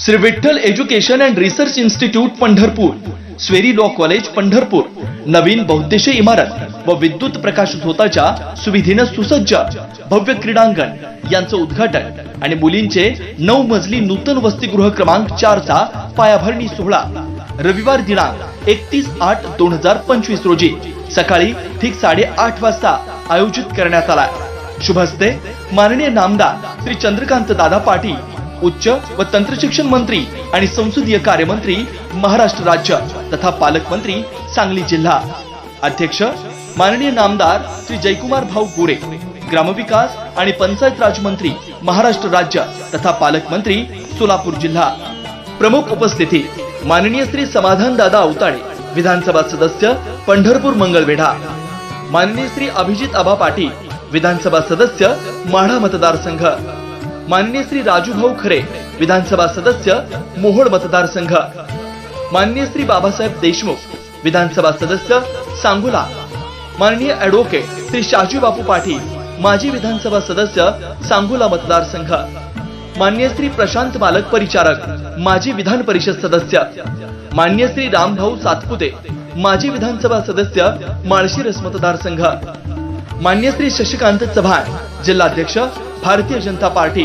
Shri Vitthal education and research institute Pandharpur SVERI law college Pandharpur नवीन बहुद्देशीय इमारत व विद्युत प्रकाश झोताच्या सुविधेनं सुसज्ज भव्य क्रीडांगण यांचं उद्घाटन आणि मुलींचे नऊ मजली नूतन वसतिगृह क्रमांक चारचा पायाभरणी सोहळा. रविवार दिनांक एकतीस आठ दोन हजार पंचवीस रोजी सकाळी ठीक साडेआठ वाजता आयोजित करण्यात आला. शुभ हस्ते माननीय नामदार श्री चंद्रकांत दादा पाटील उच्च व तंत्रशिक्षण मंत्री आणि संसदीय कार्यमंत्री महाराष्ट्र राज्य तथा पालकमंत्री सांगली जिल्हा. अध्यक्ष माननीय नामदार श्री जयकुमार भाऊ गोरे ग्रामविकास आणि पंचायत राज मंत्री महाराष्ट्र राज्य तथा पालकमंत्री सोलापूर जिल्हा. प्रमुख उपस्थिती माननीय श्री समाधान दादा अवताडे विधानसभा सदस्य पंढरपूर मंगळवेढा. माननीय श्री अभिजित आबा पाटील विधानसभा सदस्य माढा मतदारसंघ. माननीय श्री राजूभाऊ खरे विधानसभा सदस्य मोहोळ मतदारसंघ. माननीय श्री बाबासाहेब देशमुख विधानसभा सदस्य सांगोला. माननीय ऍडव्होकेट श्री शाजी बापू पाटील माजी विधानसभा सदस्य सांगोला मतदारसंघ. मान्य श्री प्रशांत मालक परिचारक माजी विधान परिषद सदस्य. मान्य श्री रामभाऊ सातपुते माजी विधानसभा सदस्य माळशिरस मतदारसंघ. मान्य श्री शशिकांत चव्हाण जिल्हाध्यक्ष भारतीय जनता पार्टी.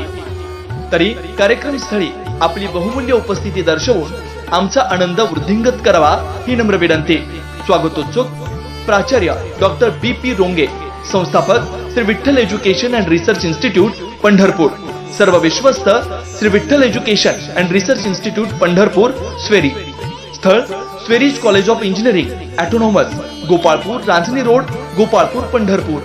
तरी कार्यक्रम स्थळी आपली बहुमूल्य उपस्थिती दर्शवून आमचा आनंद वृद्धिंगत करावा ही नम्र विनंती. स्वागतोत्सुक. प्राचार्य डॉक्टर बी पी रोंगे संस्थापक Shri Vitthal education and research institute Pandharpur. सर्व विश्वस्त Shri Vitthal education and research institute Pandharpur SVERI स्थळ SVERI's college of engineering autonomous Gopalpur Ranjani road Gopalpur Pandharpur.